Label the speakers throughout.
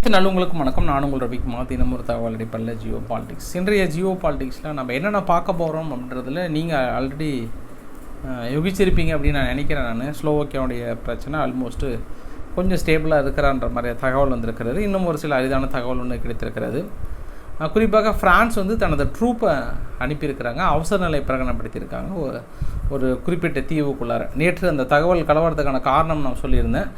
Speaker 1: அனைத்து நல்லவங்களுக்கும் வணக்கம். நான் உங்கள் ரவிக்குமார் தினம் ஒரு தகவல் அடிப்படையில் ஜியோ பாலிடிக்ஸ். இன்றைய ஜியோ பாலிடிக்ஸில் நம்ம என்னென்ன பார்க்க போகிறோம் அப்படின்றதுல நீங்கள் ஆல்ரெடி யோகிச்சிருப்பீங்க அப்படின்னு நான் நினைக்கிறேன் நான். ஸ்லோவோக்கியாவுடைய பிரச்சனை ஆல்மோஸ்ட்டு கொஞ்சம் ஸ்டேபிளாக இருக்கிறான்ற மாதிரி தகவல் வந்திருக்கிறது. இன்னும் ஒரு சில அரிதான தகவல் ஒன்று கிடைத்திருக்கிறது. குறிப்பாக ஃப்ரான்ஸ் வந்து தனது ட்ரூப்பை அனுப்பியிருக்கிறாங்க. அவசர நிலை பிரகடனப்படுத்தியிருக்காங்க. ஒரு குறிப்பிட்ட தீவுக்குள்ளார. நேற்று அந்த தகவல் கலவரத்துக்கான காரணம் நான் சொல்லியிருந்தேன்.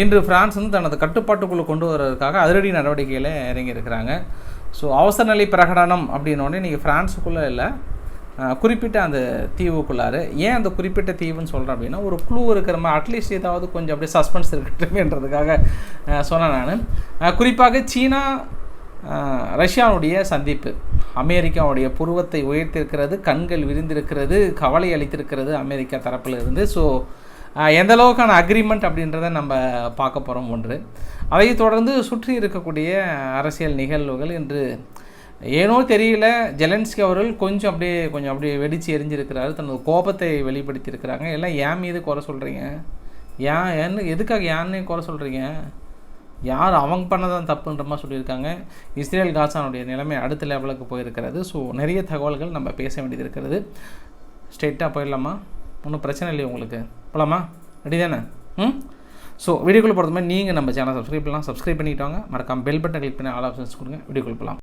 Speaker 1: இன்று ஃப்ரான்ஸ் வந்து தனது கட்டுப்பாட்டுக்குள்ளே கொண்டு வருவதற்காக அதிரடி நடவடிக்கையில் இறங்கியிருக்கிறாங்க. ஸோ அவசர நிலை பிரகடனம் அப்படின்னோடனே நீங்கள் ஃப்ரான்ஸுக்குள்ளே இல்லை. குறிப்பிட்ட அந்த தீவுக்குள்ளார். ஏன் அந்த குறிப்பிட்ட தீவுன்னு சொல்கிறேன் அப்படின்னா ஒரு குழு இருக்கிற மாதிரி அட்லீஸ்ட் ஏதாவது கொஞ்சம் அப்படியே சஸ்பென்ஸ் இருக்கட்டுமேன்றதுக்காக சொன்னேன் நான். குறிப்பாக சீனா ரஷ்யாவுடைய சந்திப்பு. அமெரிக்காவுடைய புருவத்தை உயர்த்திருக்கிறது கண்கள் விரிந்திருக்கிறது கவலை அளித்திருக்கிறது அமெரிக்கா தரப்பில் இருந்து ஸோ எந்த அளவுக்கான அக்ரிமெண்ட் அப்படின்றத நம்ம பார்க்க போகிறோம் ஒன்று. அதை தொடர்ந்து சுற்றி இருக்கக்கூடிய அரசியல் நிகழ்வுகள் இன்று ஏனோ தெரியல ஜெலன்ஸ்கி அவர்கள் கொஞ்சம் அப்படியே கொஞ்சம் அப்படியே வெடித்து எரிஞ்சிருக்கிறாரு. தனது கோபத்தை வெளிப்படுத்தியிருக்கிறாங்க. எல்லாம் ஏன் மீது குறை சொல்கிறீங்க ஏன் ஏன்னு எதுக்காக ஏன்னு குறை சொல்கிறீங்க யார் அவங்க பண்ணதான் தப்புன்ற மாதிரி சொல்லியிருக்காங்க. இஸ்ரேல் காசானுடைய நிலைமை அடுத்த லெவலுக்கு போயிருக்கிறது. ஸோ நிறைய தகவல்கள் நம்ம பேச வேண்டியது இருக்கிறது. ஸ்ட்ரெயிட்டாக போயிடலாமா? ஒன்றும் பிரச்சனை இல்லையா உங்களுக்கு. போகலாமா ரெடி தானே? ம்? ஸோ வீடியோக்குள் போகிறது மாதிரி நீங்கள் நம்ம சேனல் சப்ஸ்கிரைப் பண்ணலாம். சப்ஸ்கிரைப் பண்ணிட்டு வாங்க. பெல் பட்டன் கிளிக் பண்ணி ஆல் ஆப்ஷன்ஸ் கொடுங்க. வீடியோக்குள் போகலாம்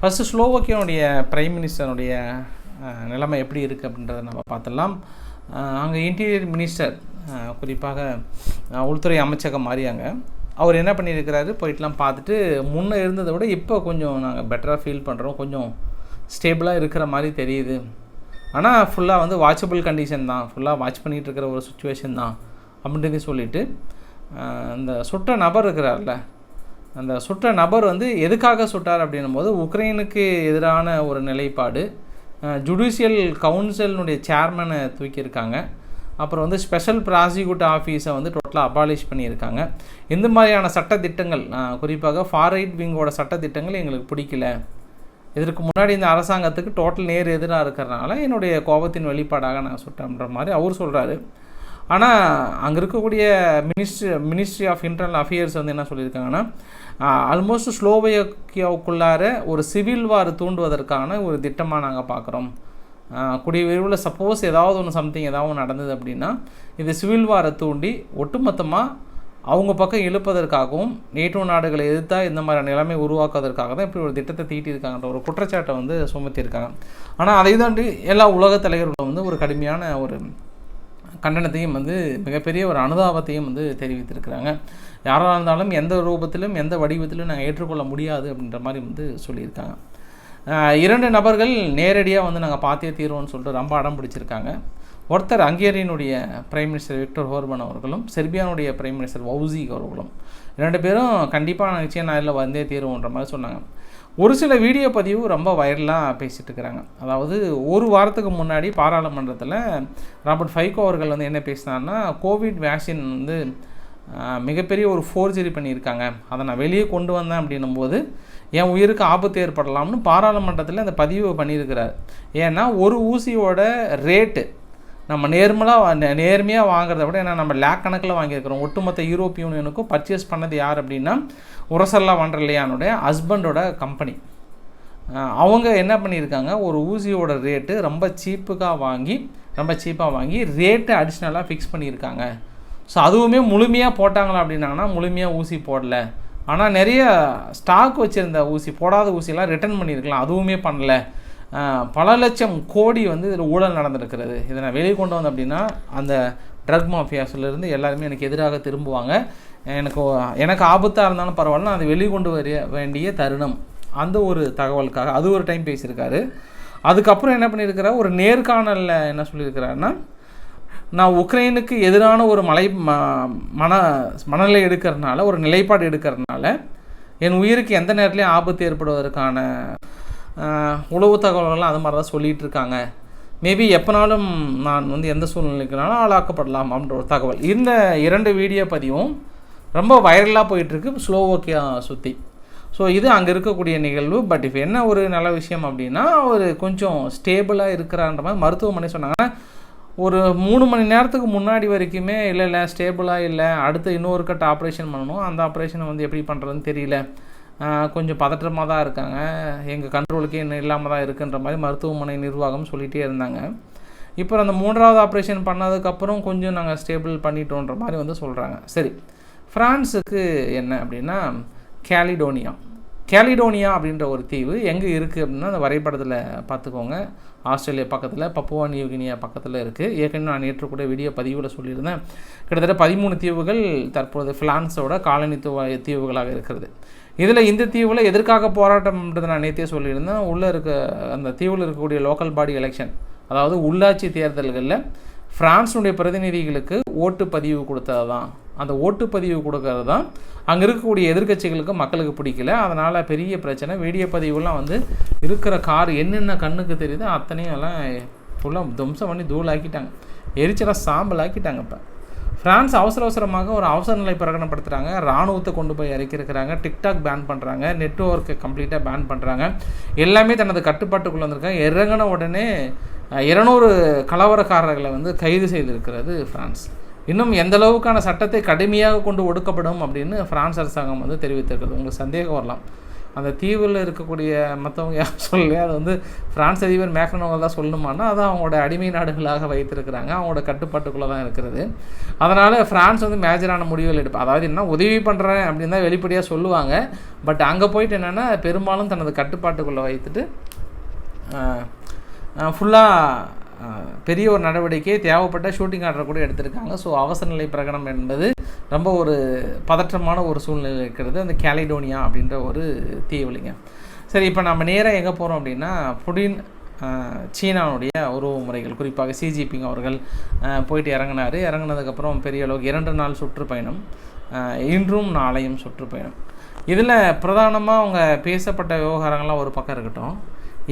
Speaker 1: ஃபஸ்ட்டு ஸ்லோவோக்கியாவுடைய பிரைம் மினிஸ்டருடைய நிலைமை எப்படி இருக்குது அப்படின்றத நம்ம பார்த்துடலாம். அங்கே இன்டீரியர் மினிஸ்டர் குறிப்பாக உள்துறை அமைச்சகம் மாறியாங்க. அவர் என்ன பண்ணியிருக்கிறாரு? போயிட்டுலாம் பார்த்துட்டு முன்னே இருந்ததை விட இப்போ கொஞ்சம் நாங்கள் பெட்டராக ஃபீல் பண்ணுறோம் கொஞ்சம் ஸ்டேபிளாக இருக்கிற மாதிரி தெரியுது. ஆனால் ஃபுல்லாக வந்து வாட்சபிள் கண்டிஷன் தான். ஃபுல்லாக வாட்ச் பண்ணிகிட்டு இருக்கிற ஒரு சுச்சுவேஷன் தான் அப்படின்றதே சொல்லிவிட்டு அந்த சுட்ட நபர் இருக்கிறார்ல அந்த சுட்ட நபர் வந்து எதுக்காக சுட்டார் அப்படின்னும் போது உக்ரைனுக்கு எதிரான ஒரு நிலைப்பாடு ஜுடிஷியல் கவுன்சிலினுடைய சேர்மனை தூக்கியிருக்காங்க. அப்புறம் வந்து ஸ்பெஷல் ப்ராசிக்யூட் ஆஃபீஸை வந்து டோட்டலாக அபாலிஷ் பண்ணியிருக்காங்க. இந்த மாதிரியான சட்டத்திட்டங்கள் குறிப்பாக ஃபாரைட் விங்கோட சட்டத்திட்டங்கள் எங்களுக்கு பிடிக்கல. இதற்கு முன்னாடி இந்த அரசாங்கத்துக்கு டோட்டல் நேர் எதிராக இருக்கிறனால என்னுடைய கோபத்தின் வெளிப்பாடாக நான் சுட்டேன்ற மாதிரி அவர் சொல்கிறாரு ஆனால் அங்கே இருக்கக்கூடிய ministry ministry of internal affairs வந்து என்ன சொல்லியிருக்காங்கன்னா ஆல்மோஸ்ட் ஸ்லோவேக்கியாவுக்குள்ளார ஒரு சிவில் வார் தூண்டுவதற்கான ஒரு திட்டமாக நாங்கள் பார்க்குறோம் கூடிய விரைவில் சப்போஸ் ஏதாவது ஒன்று சம்திங் ஏதாவது ஒன்று நடந்தது அப்படின்னா இது சிவில் வாரை தூண்டி ஒட்டுமொத்தமாக அவங்க பக்கம் இழுப்பதற்காகவும் நேட்டோ நாடுகளை எதிர்த்தா இந்த மாதிரி நிலைமை உருவாக்குவதற்காக தான் இப்படி ஒரு திட்டத்தை தீட்டியிருக்காங்கன்ற ஒரு குற்றச்சாட்டை வந்து சுமத்தியிருக்காங்க. ஆனால் அதை தாண்டி எல்லா உலக தலைவர்களும் வந்து ஒரு கடுமையான ஒரு கண்டனத்தையும் வந்து மிகப்பெரிய ஒரு அனுதாபத்தையும் வந்து தெரிவித்திருக்கிறாங்க. யாராக இருந்தாலும் எந்த ரூபத்திலும் எந்த வடிவத்திலும் நாங்கள் ஏற்றுக்கொள்ள முடியாது அப்படின்ற மாதிரி வந்து சொல்லியிருக்காங்க. இரண்டு நபர்கள் நேரடியாக வந்து நாங்கள் பார்த்தே தீர்வோம்னு சொல்லிட்டு ரொம்ப அடம் பிடிச்சிருக்காங்க. ஒருத்தர் ஹங்கேரியனுடைய பிரைம் மினிஸ்டர் விக்டர் ஹோர்பன் அவர்களும் செர்பியானுடைய பிரைம் மினிஸ்டர் வவுசிக் அவர்களும். ரெண்டு பேரும் கண்டிப்பாக நிச்சயம் நான் இல்லை வந்தே தீர்வோன்ற மாதிரி சொன்னாங்க. ஒரு சில வீடியோ பதிவு ரொம்ப வைரலாக பேசிகிட்டு இருக்கிறாங்க அதாவது ஒரு வாரத்துக்கு முன்னாடி பாராளுமன்றத்தில் ராபர்ட் ஃபைகோ அவர்கள் வந்து என்ன பேசினார்னா கோவிட் வேக்சின் வந்து மிகப்பெரிய ஒரு ஃபோர்ஜரி பண்ணியிருக்காங்க. அதை நான் வெளியே கொண்டு வந்தேன் அப்படின்னும் போது என் உயிருக்கு ஆபத்து ஏற்படலாம்னு பாராளுமன்றத்தில் அந்த பதிவு பண்ணியிருக்கிறார். ஏன்னா ஒரு ஊசியோட ரேட்டு நம்ம நேர்மலாக நேர்மையாக வாங்குறத விட ஏன்னா நம்ம லேக் கணக்கில் வாங்கியிருக்கிறோம். ஒட்டுமொத்த யூரோப் யூனியனுக்கும் பர்ச்சேஸ் பண்ணது யார் அப்படின்னா உரசல்லா வண்டர்லையானுடைய ஹஸ்பண்டோட கம்பெனி அவங்க என்ன பண்ணியிருக்காங்க? ஒரு ஊசியோட ரேட்டு ரொம்ப சீப்புக்காக வாங்கி ரொம்ப சீப்பாக வாங்கி ரேட்டு அடிஷ்னலாக ஃபிக்ஸ் பண்ணியிருக்காங்க. ஸோ அதுவுமே முழுமையாக போட்டாங்களா அப்படின்னாங்கன்னா முழுமையாக ஊசி போடல. ஆனால் நிறைய ஸ்டாக் வச்சுருந்த ஊசி போடாத ஊசியெல்லாம் ரிட்டர்ன் பண்ணியிருக்கலாம். அதுவுமே பண்ணலை. பல லட்சம் கோடி வந்து இதில் ஊழல் நடந்திருக்கிறது. இதை நான் வெளியே கொண்டு வந்தேன் அப்படின்னா அந்த ட்ரக் மாஃபியாஸ்லேருந்து எல்லாருமே எனக்கு எதிராக திரும்புவாங்க. எனக்கு எனக்கு ஆபத்தாக இருந்தாலும் பரவாயில்ல நான் அதை வெளியே கொண்டு வர வேண்டிய தருணம். அந்த ஒரு தகவலுக்காக அது ஒரு டைம் பேசியிருக்காரு. அதுக்கப்புறம் என்ன பண்ணியிருக்கிறார்? ஒரு நேர்காணலில் என்ன சொல்லியிருக்கிறாருன்னா நான் உக்ரைனுக்கு எதிரான ஒரு மலை ம- மன மனநிலை எடுக்கிறதுனால ஒரு நிலைப்பாடு எடுக்கிறதுனால என் உயிருக்கு எந்த நேரத்துலையும் ஆபத்து ஏற்படுவதற்கான உளவு தகவல்கள்லாம் அது மாதிரி தான் சொல்லிகிட்டு இருக்காங்க மேபி எப்போனாலும் நான் வந்து எந்த சூழ்நிலைக்குனாலும் ஆளாக்கப்படலாம் அப்படின்ற ஒரு தகவல். இந்த இரண்டு வீடியோ பதிவும் ரொம்ப வைரலாக போயிட்டுருக்கு ஸ்லோவோக்கியா சுற்றி ஸோ இது அங்கே இருக்கக்கூடிய நிகழ்வு. பட் இப்போ என்ன ஒரு நல்ல விஷயம் அப்படின்னா அவர் கொஞ்சம் ஸ்டேபிளாக இருக்கிறான்ற மாதிரி மருத்துவமனை சொன்னாங்க ஒரு மூணு மணி நேரத்துக்கு முன்னாடி வரைக்குமே இல்லை இல்லை ஸ்டேபிளாக இல்லை அடுத்து இன்னொரு கட்ட ஆப்ரேஷன் பண்ணணும். அந்த ஆப்ரேஷனை வந்து எப்படி பண்ணுறதுன்னு தெரியல. கொஞ்சம் பதற்றமாக தான் இருக்காங்க. எங்கள் கண்ட்ரோலுக்கே இன்னும் இல்லாமல் தான் இருக்குன்ற மாதிரி மருத்துவமனை நிர்வாகம் சொல்லிகிட்டே இருந்தாங்க. இப்போ அந்த மூன்றாவது ஆப்ரேஷன் பண்ணதுக்கப்புறம் கொஞ்சம் நாங்கள் ஸ்டேபிள் பண்ணிட்டோன்ற மாதிரி வந்து சொல்கிறாங்க சரி ஃப்ரான்ஸுக்கு என்ன அப்படின்னா கேலிடோனியா கேலிடோனியா அப்படின்ற ஒரு தீவு எங்கே இருக்குது அப்படின்னா அந்த வரைபடத்தில் பார்த்துக்கோங்க. ஆஸ்திரேலியா பக்கத்தில் பப்புவா நியூகினியா பக்கத்தில் இருக்குது ஏற்கனவே நான் நேற்று கூட வீடியோ பதிவில் சொல்லியிருந்தேன். கிட்டத்தட்ட பதிமூணு தீவுகள் தற்போது ஃப்ரான்ஸோட காலனித்துவ தீவுகளாக இருக்கிறது. இதில் இந்த தீவில் எதற்காக போராட்டம்ன்றது நான் நேற்றே சொல்லியிருந்தேன். உள்ளே இருக்க அந்த தீவில் இருக்கக்கூடிய லோக்கல் பாடி எலெக்ஷன் அதாவது உள்ளாட்சி தேர்தல்களில் ஃப்ரான்ஸுடைய பிரதிநிதிகளுக்கு ஓட்டு பதிவு கொடுத்தது தான். அந்த ஓட்டு பதிவு கொடுக்கறது தான். அங்கே இருக்கக்கூடிய எதிர்க்கட்சிகளுக்கு மக்களுக்கு பிடிக்கல. அதனால் பெரிய பிரச்சனை. வீடியோ பதிவுலாம் வந்து இருக்கிற கார் என்னென்ன கண்ணுக்கு தெரியுதோ அத்தனையும் எல்லாம் ஃபுல்லாக துவம்சம் பண்ணி தூளாக்கிட்டாங்க. எரிச்சலாக சாம்பல் ஆக்கிட்டாங்க இப்போ. ஃப்ரான்ஸ் அவசர அவசரமாக ஒரு அவசர நிலை பிரகடனப்படுத்துகிறாங்க ராணுவத்தை கொண்டு போய் இறக்கிருக்கிறாங்க டிக்டாக் பேன் பண்ணுறாங்க நெட்ஒர்க்கை கம்ப்ளீட்டாக பேன் பண்ணுறாங்க எல்லாமே தனது கட்டுப்பாட்டுக்குள்ளே வந்திருக்காங்க. இறங்கின உடனே இருநூறு கலவரக்காரர்களை வந்து கைது செய்திருக்கிறது ஃப்ரான்ஸ் இன்னும் எந்த அளவுக்கான சட்டத்தை கடுமையாக கொண்டு ஒடுக்கப்படும் அப்படின்னு ஃப்ரான்ஸ் அரசாங்கம் வந்து தெரிவித்திருக்கிறது. உங்களுக்கு சந்தேகம் வரலாம். அந்த தீவில் இருக்கக்கூடிய மற்றவங்க யாரும் சொல்லலையே? அது வந்து ஃப்ரான்ஸ் அதிபர் மேக்ரனவங்க தான் சொல்லணுமானா அது அவங்களோட அடிமை நாடுகளாக வைத்திருக்கிறாங்க. அவங்களோட கட்டுப்பாட்டுக்குள்ளே தான் இருக்கிறது அதனால் ஃப்ரான்ஸ் வந்து மேஜரான முடிவுகள் எடுப்பா அதாவது என்ன உதவி பண்ணுறேன் அப்படின்னு தான் வெளிப்படையாக சொல்லுவாங்க. பட் அங்கே போயிட்டு என்னென்னா பெரும்பாலும் தனது கட்டுப்பாட்டுக்குள்ளே வைத்துட்டு ஃபுல்லாக பெரிய ஒரு நடவடிக்கை தேவைப்பட்ட ஷூட்டிங் ஆர்டர் கூட எடுத்திருக்காங்க. ஸோ அவசர நிலை பிரகடனம் என்பது ரொம்ப ஒரு பதற்றமான ஒரு சூழ்நிலை இருக்கிறது. அந்த கேலிடோனியா அப்படின்ற ஒரு தீவுலிங்க. சரி இப்போ நம்ம நேராக எங்கே போகிறோம் அப்படின்னா புடின் சீனாவுடைய உறவு முறைகள். குறிப்பாக சிஜிபிங் அவர்கள் போயிட்டு இறங்கினார். இறங்கினதுக்கப்புறம் பெரிய அளவுக்கு இரண்டு நாள் சுற்றுப்பயணம் இன்றும் நாளையும் சுற்றுப்பயணம். இதில் பிரதானமாக அவங்க பேசப்பட்ட விவகாரங்கள்லாம் ஒரு பக்கம் இருக்கட்டும்.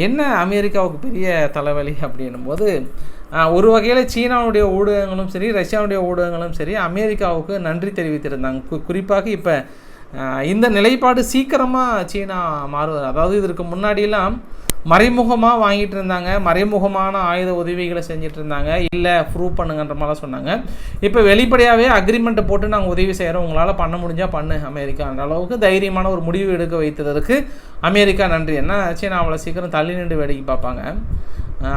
Speaker 1: என்ன அமெரிக்காவுக்கு பெரிய தலைவலி அப்படின்னும் போது ஒரு வகையில் சீனாவுடைய ஊடகங்களும் சரி ரஷ்யாவுடைய ஊடகங்களும் சரி அமெரிக்காவுக்கு நன்றி தெரிவித்திருந்தாங்க. கு குறிப்பாக இப்போ இந்த நிலைப்பாடு சீக்கிரமாக சீனா மாறுவது. அதாவது இதற்கு முன்னாடியெல்லாம் மறைமுகமாக வாங்கிட்டு இருந்தாங்க. மறைமுகமான ஆயுத உதவிகளை செஞ்சுட்டு இருந்தாங்க. இல்லை ப்ரூவ் பண்ணுங்கன்ற மாதிரிலாம் சொன்னாங்க. இப்போ வெளிப்படையாகவே அக்ரிமெண்ட்டை போட்டு நாங்கள் உதவி செய்கிறோம் உங்களால் பண்ண முடிஞ்சால் பண்ணு அமெரிக்கான்ற அளவுக்கு தைரியமான ஒரு முடிவு எடுக்க வைத்ததற்கு அமெரிக்கா நன்றி. என்ன சீனா அவ்வளோ சீக்கிரம் தள்ளி நின்று வேடிக்கை பார்ப்பாங்க.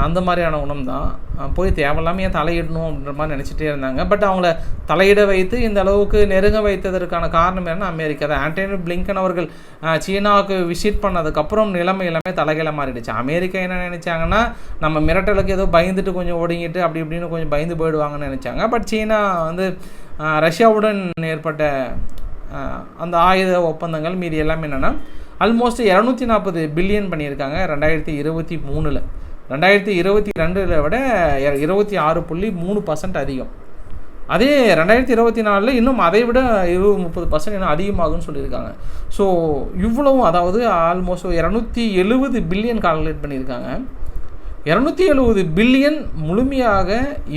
Speaker 1: அந்த மாதிரியான உணவு தான் போய் தேவையில்லாமல் ஏன் தலையிடணும் அப்படின்ற மாதிரி நினச்சிட்டே இருந்தாங்க. பட் அவங்கள தலையிட வைத்து இந்த அளவுக்கு நெருங்க வைத்ததற்கான காரணம் என்னன்னா அமெரிக்கா தான். ஆண்டனி பிளிங்கன் அவர்கள் சீனாவுக்கு விசிட் பண்ணதுக்கப்புறம் நிலைமை எல்லாமே தலைகீழ மாறிடுச்சு. அமெரிக்கா என்ன நினச்சாங்கன்னா நம்ம மிரட்டலுக்கு ஏதோ பயந்துட்டு கொஞ்சம் ஒடுங்கிட்டு அப்படி இப்படின்னு கொஞ்சம் பயந்து போயிடுவாங்கன்னு நினச்சாங்க. பட் சீனா வந்து ரஷ்யாவுடன் ஏற்பட்ட அந்த ஆயுத ஒப்பந்தங்கள் மீறி எல்லாமே என்னென்னா ஆல்மோஸ்ட் இரநூத்தி நாற்பது பில்லியன் பண்ணியிருக்காங்க. ரெண்டாயிரத்தி இருபத்தி மூணில். ரெண்டாயிரத்தி இருபத்தி ரெண்டில் விட இருபத்தி ஆறு புள்ளி மூணு பர்சன்ட் அதிகம். அதே ரெண்டாயிரத்தி இருபத்தி நாலில் இன்னும் அதை விட இருபது முப்பது பர்சன்ட் இன்னும் அதிகமாகும்னு சொல்லியிருக்காங்க. ஸோ இவ்வளவும் அதாவது ஆல்மோஸ்ட் இரநூத்தி எழுபது பில்லியன் கால்குலேட் பண்ணியிருக்காங்க. இரநூத்தி எழுபது பில்லியன் முழுமையாக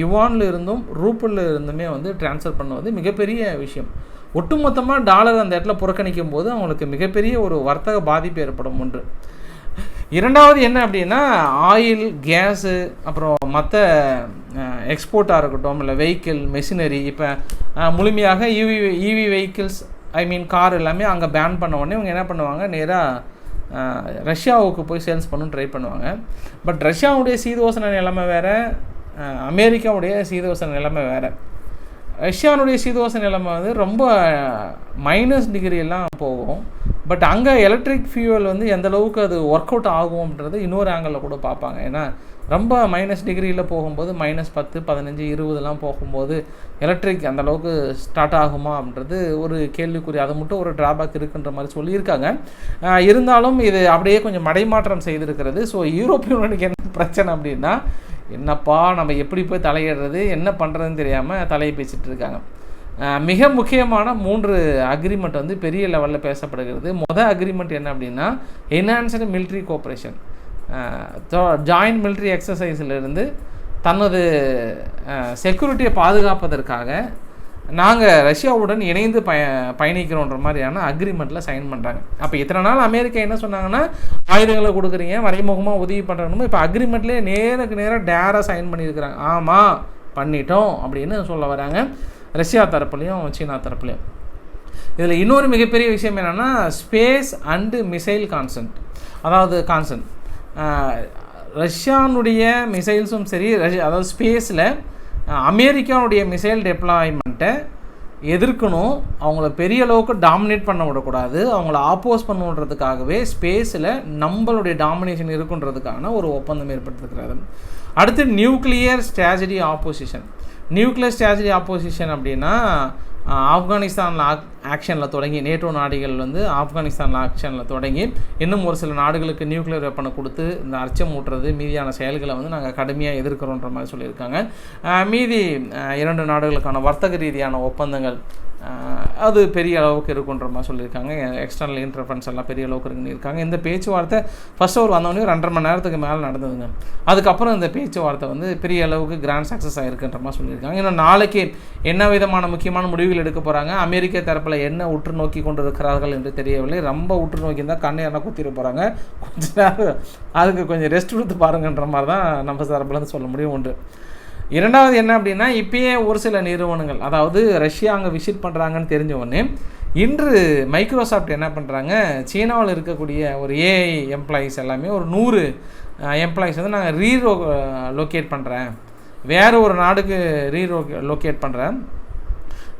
Speaker 1: யுவானில் இருந்தும் ரூப்பில் இருந்துமே வந்து டிரான்ஸ்ஃபர் பண்ணுவது மிகப்பெரிய விஷயம். ஒட்டுமொத்தமாக டாலர் அந்த இடத்துல புறக்கணிக்கும் போது அவங்களுக்கு மிகப்பெரிய ஒரு வர்த்தக பாதிப்பு ஏற்படும் ஒன்று. இரண்டாவது என்ன அப்படின்னா ஆயில் கேஸு அப்புறம் மற்ற எக்ஸ்போர்ட்டாக இருக்கட்டும் இல்லை வெஹிக்கிள் மெஷினரி இப்போ முழுமையாக EV EV vehicles I mean car எல்லாமே அங்கே பேன் பண்ண உடனே இவங்க என்ன பண்ணுவாங்க? நேராக ரஷ்யாவுக்கு போய் சேல்ஸ் பண்ணணும் ட்ரை பண்ணுவாங்க. பட் ரஷ்யாவுடைய சீதோசன நிலைமை வேறு அமெரிக்காவுடைய சீதோசன நிலைமை வேறு. ரஷ்யாவுடைய சீதோசன நிலைமை வந்து ரொம்ப மைனஸ் டிகிரியெல்லாம் போகும். பட் அங்கே எலக்ட்ரிக் ஃபியூவல் வந்து எந்த அளவுக்கு அது ஒர்க் அவுட் ஆகும் அப்படின்றது இன்னொரு ஆங்கிளில் கூட பார்ப்பாங்க. ஏன்னா ரொம்ப மைனஸ் டிகிரியில் போகும்போது மைனஸ் பத்து பதினஞ்சு இருபதுலாம் போகும்போது எலக்ட்ரிக் அந்த அளவுக்கு ஸ்டார்ட் ஆகுமா அப்படின்றது ஒரு கேள்விக்குறி. அது மட்டும் ஒரு ட்ராபேக் இருக்குன்ற மாதிரி சொல்லியிருக்காங்க. இருந்தாலும் இது அப்படியே கொஞ்சம் மடைமாற்றம் செய்திருக்கிறது. ஸோ யூரோப்பிய யூனியனுக்கு என்ன பிரச்சனை அப்படின்னா என்னப்பா நம்ம எப்படி போய் தலையிடுறது என்ன பண்ணுறதுன்னு தெரியாமல் தலையை பேசிகிட்டு இருக்காங்க. மிக முக்கியமான மூன்று அக்ரிமெண்ட் வந்து பெரிய லெவலில் பேசப்படுகிறது. மொதல் அக்ரிமெண்ட் என்ன அப்படின்னா enhanced military cooperation joint military எக்ஸசைஸிலிருந்து தனது செக்யூரிட்டியை பாதுகாப்பதற்காக நாங்கள் ரஷ்யாவுடன் இணைந்து பய பயணிக்கிறோன்ற மாதிரியான அக்ரிமெண்ட்டில் சைன் பண்ணுறாங்க அப்போ இத்தனை நாள் அமெரிக்கா என்ன சொன்னாங்கன்னா ஆயுதங்களை கொடுக்குறீங்க மறைமுகமாக உதவி பண்ணுறணும் இப்போ அக்ரிமெண்ட்லேயே நேருக்கு நேராக டேராக சைன் பண்ணியிருக்கிறாங்க. ஆமாம் பண்ணிட்டோம் அப்படின்னு சொல்ல வராங்க. ரஷ்யா தரப்புலையும் சீனா தரப்புலையும். இதில் இன்னொரு மிகப்பெரிய விஷயம் என்னென்னா ஸ்பேஸ் அண்டு மிசைல் கான்சன்ட். அதாவது கான்சன்ட். ரஷ்யானுடைய மிசைல்ஸும் சரி ரஷ்யா அதாவது ஸ்பேஸில் அமெரிக்காவுடைய மிசைல் டெப்ளாய்மெண்ட்டை எதிர்க்கணும். அவங்கள பெரிய அளவுக்கு டாமினேட் பண்ண விடக்கூடாது. அவங்கள ஆப்போஸ் பண்ணுன்றதுக்காகவே ஸ்பேஸில் நம்மளுடைய டாமினேஷன் இருக்குன்றதுக்கான ஒரு ஒப்பந்தம் ஏற்பட்டிருக்கிறது. அடுத்து nuclear strategy opposition nuclear strategy opposition அப்படின்னா ஆப்கானிஸ்தானில் ஆக் ஆக்ஷனில் தொடங்கி நேட்டோ நாடுகள் வந்து ஆப்கானிஸ்தானில் ஆக்ஷனில் தொடங்கி இன்னும் ஒரு சில நாடுகளுக்கு நியூக்ளியர் வெப்பனை கொடுத்து இந்த அச்சம் ஊட்டுறது மீதியான செயல்களை வந்து நாங்கள் கடுமையாக எதிர்க்கிறோன்ற மாதிரி சொல்லியிருக்காங்க. மீதி இரண்டு நாடுகளுக்கான வர்த்தக ரீதியான ஒப்பந்தங்கள் அது பெரிய அளவுக்கு இருக்குன்ற மாதிரி சொல்லியிருக்காங்க. எக்ஸ்டர்னல் இன்டர்ஃபரன்ஸ் எல்லாம் பெரிய அளவுக்கு இருக்குன்னு இருக்காங்க. இந்த பேச்சுவார்த்தை ஃபஸ்ட் ஒரு வந்தவொடனே ரெண்டரை மணி நேரத்துக்கு மேலே நடந்ததுங்க. அதுக்கப்புறம் இந்த பேச்சுவார்த்தை வந்து பெரிய அளவுக்கு கிராண்ட் சக்ஸஸ் ஆகிருக்குன்ற மாதிரி சொல்லியிருக்காங்க. இன்னும் நாளைக்கு என்ன விதமான முக்கியமான முடிவுகள் எடுக்க போகிறாங்க அமெரிக்க தரப்பில் என்ன உற்று நோக்கி கொண்டு இருக்கிறார்கள் என்று தெரியவில்லை. ரொம்ப உற்று நோக்கி இருந்தால் கண்ணை என்ன குத்திட போகிறாங்க கொஞ்ச நேரம் அதுக்கு கொஞ்சம் ரெஸ்ட் கொடுத்து பாருங்கன்ற மாதிரி தான் நம்ம தரப்புலேருந்து சொல்ல முடியும் உண்டு. இரண்டாவது என்ன அப்படின்னா இப்பயே ஒரு சில நிறுவனங்கள் அதாவது ரஷ்யா அங்கே விசிட் பண்ணுறாங்கன்னு தெரிஞ்ச உடனே இன்று மைக்ரோசாஃப்ட் என்ன பண்ணுறாங்க சீனாவில் இருக்கக்கூடிய ஒரு ஏஐ எம்ப்ளாயீஸ் எல்லாமே ஒரு நூறு எம்ப்ளாயீஸ் வந்து நாங்கள் ரீரோ லொக்கேட் பண்ணுறேன் வேறு ஒரு நாடுக்கு ரீரோ லொக்கேட் பண்ணுறேன்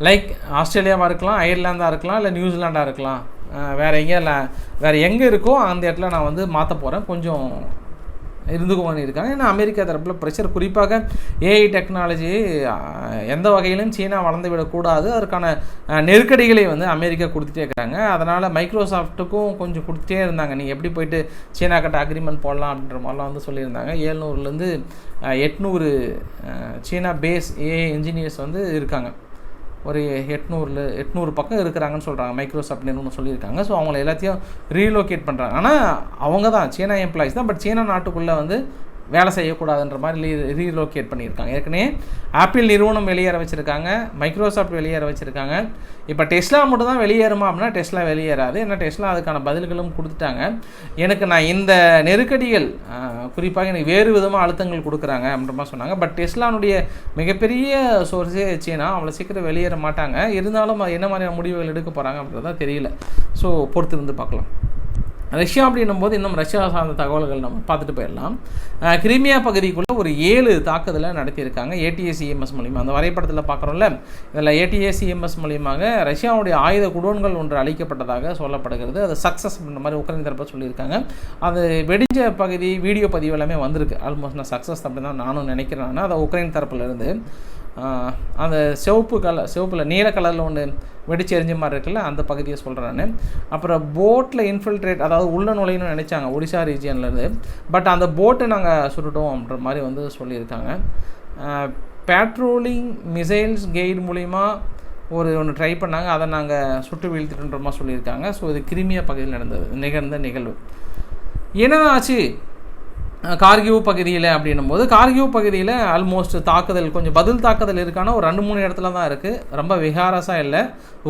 Speaker 1: லைக் ஆஸ்திரேலியாவாக இருக்கலாம் அயர்லாந்தாக இருக்கலாம் இல்லை நியூசிலாண்டாக இருக்கலாம். வேறு எங்கே இல்லை வேறு எங்கே இருக்கோ அந்த இடத்துல நான் வந்து மாற்ற போகிறேன் கொஞ்சம் இருந்துக்குவான்னு இருக்காங்க. ஏன்னா அமெரிக்கா தரப்பில் ப்ரெஷர் குறிப்பாக ஏஐ டெக்னாலஜி எந்த வகையிலும் சீனா வளர்ந்து விடக்கூடாது. அதற்கான நெருக்கடிகளை வந்து அமெரிக்கா கொடுத்துட்டே இருக்கிறாங்க அதனால் மைக்ரோசாஃப்ட்டுக்கும் கொஞ்சம் கொடுத்துட்டே இருந்தாங்க. நீங்கள் எப்படி போயிட்டு சீனா கிட்ட அக்ரிமெண்ட் போடலாம் அப்படின்ற மாதிரிலாம் வந்து சொல்லியிருந்தாங்க. ஏழ்நூறுலேருந்து எட்நூறு சீனா பேஸ் ஏஐ இன்ஜினியர்ஸ் வந்து இருக்காங்க. ஒரு எட்நூறில் எட்நூறு பக்கம் இருக்கிறாங்கன்னு சொல்கிறாங்க மைக்ரோசாஃப்ட் நிறுவனம் சொல்லியிருக்காங்க. ஸோ அவங்கள எல்லாத்தையும் ரீலோகேட் பண்ணுறாங்க ஆனால் அவங்க தான் சீனா எம்ப்ளாயிஸ் தான். பட் சீனா நாட்டுக்குள்ளே வந்து வேலை செய்யக்கூடாதுன்ற மாதிரி ரீலோகேட் பண்ணியிருக்காங்க. ஏற்கனவே ஆப்பிள் நிறுவனம் வெளியேற வச்சுருக்காங்க மைக்ரோசாஃப்ட் வெளியேற வச்சுருக்காங்க. இப்போ டெஸ்லா மட்டும் தான் வெளியேறுமா அப்படின்னா டெஸ்லா வெளியேறாது. ஏன்னா டெஸ்லா அதுக்கான பதில்களும் கொடுத்துட்டாங்க. எனக்கு நான் இந்த நெருக்கடிகள் குறிப்பாக எனக்கு வேறு விதமாக அழுத்தங்கள் கொடுக்குறாங்க அப்படின்ற மாதிரி சொன்னாங்க. பட் டெஸ்லானுடைய மிகப்பெரிய சோர்ஸே சீனா அவ்வளோ சீக்கிரம் வெளியேற மாட்டாங்க. இருந்தாலும் என்ன மாதிரியான முடிவுகள் எடுக்க போகிறாங்க அப்படின்றதான் தெரியல. ஸோ பொறுத்து இருந்து பார்க்கலாம். ரஷ்யா அப்படின்னும் போது இன்னும் ரஷ்யா சார்ந்த தகவல்கள் நம்ம பார்த்துட்டு போயிடலாம். கிரிமியா பகுதிக்குள்ளே ஒரு ஏழு தாக்குதலை நடத்தியிருக்காங்க. ஏடிஎஸ்இஎம்எஸ் மூலிமா அந்த வரைபடத்தில் பார்க்குறோம்ல இதில் ஏடிஎஸ்இஎம்எஸ் மூலியமாக ரஷ்யாவுடைய ஆயுத குடோன்கள் ஒன்று அளிக்கப்பட்டதாக சொல்லப்படுகிறது. அது சக்ஸஸ் அப்படின்ற மாதிரி உக்ரைன் தரப்பில் சொல்லியிருக்காங்க. அது வெடிஞ்ச பகுதி வீடியோ பதிவு எல்லாமே வந்திருக்கு. ஆல்மோஸ்ட் நான் சக்ஸஸ் அப்படின்னு தான் நானும் நினைக்கிறேன். அதை உக்ரைன் தரப்புலேருந்து அந்த சிவப்பு கலர் சிவப்பில் நீல கலரில் ஒன்று வெடிச்சு எரிஞ்ச மாதிரி இருக்குல்ல அந்த பகுதியை சொல்கிறேன் அப்புறம் போட்டில் இன்ஃபில்ட்ரேட் அதாவது உள்ள நுழையணும்னு நினச்சாங்க ஒடிசா ரீஜியன்லேருந்து பட் அந்த போட்டை நாங்கள் சுட்டுட்டோம் அப்படின்ற மாதிரி வந்து சொல்லியிருக்காங்க. பேட்ரோலிங் மிசைல்ஸ் கெய்டு மூலிமா ஒரு ஒன்று ட்ரை பண்ணாங்க. அதை நாங்கள் சுட்டு வீழ்த்திட்டுன்ற மாதிரி சொல்லியிருக்காங்க. ஸோ இது கிருமியா பகுதியில் நடந்தது நிகழ்ந்த நிகழ்வு. என்னதான் ஆச்சு? கார்கிவ் பகுதியில் அப்படின்னும் போது கார்கிவ் பகுதியில் ஆல்மோஸ்ட் தாக்குதல் கொஞ்சம் பதில் தாக்குதல் இருக்கான ஒரு ரெண்டு மூணு இடத்துல தான் இருக்குது ரொம்ப விகாரஸாக இல்லை.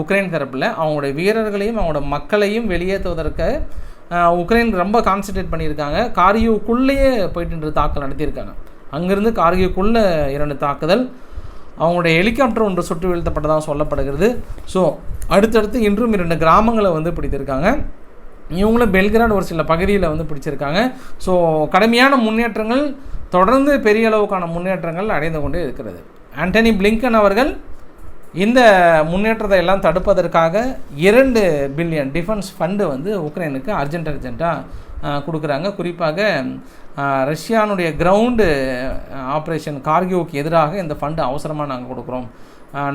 Speaker 1: உக்ரைன் தரப்பில் அவங்களுடைய வீரர்களையும் அவங்களோட மக்களையும் வெளியேற்றுவதற்கு உக்ரைன் ரொம்ப கான்சன்ட்ரேட் பண்ணியிருக்காங்க. கார்கிவுக்குள்ளேயே போயிட்டு தாக்கல் நடத்தியிருக்காங்க. அங்கேருந்து கார்கிவுக்குள்ளே இரண்டு தாக்குதல். அவங்களுடைய ஹெலிகாப்டர் ஒன்று சுட்டு வீழ்த்தப்பட்டதாக சொல்லப்படுகிறது. ஸோ அடுத்தடுத்து இன்றும் இரண்டு கிராமங்களை வந்து பிடித்திருக்காங்க. இவங்களும் பெல்கிராட் ஒரு சில பகுதியில் வந்து பிடிச்சிருக்காங்க. ஸோ கடுமையான முன்னேற்றங்கள் தொடர்ந்து பெரிய அளவுக்கான முன்னேற்றங்கள் அடைந்து கொண்டே இருக்கிறது. ஆண்டனி பிளிங்கன் அவர்கள் இந்த முன்னேற்றத்தை எல்லாம் தடுப்பதற்காக இரண்டு பில்லியன் டிஃபென்ஸ் ஃபண்டு வந்து உக்ரைனுக்கு அர்ஜென்ட் அர்ஜென்ட்டாக கொடுக்குறாங்க. குறிப்பாக ரஷ்யானுடைய கிரவுண்டு ஆப்ரேஷன் கார்கியோவுக்கு எதிராக இந்த ஃபண்டு அவசரமாக நாங்கள் கொடுக்குறோம்.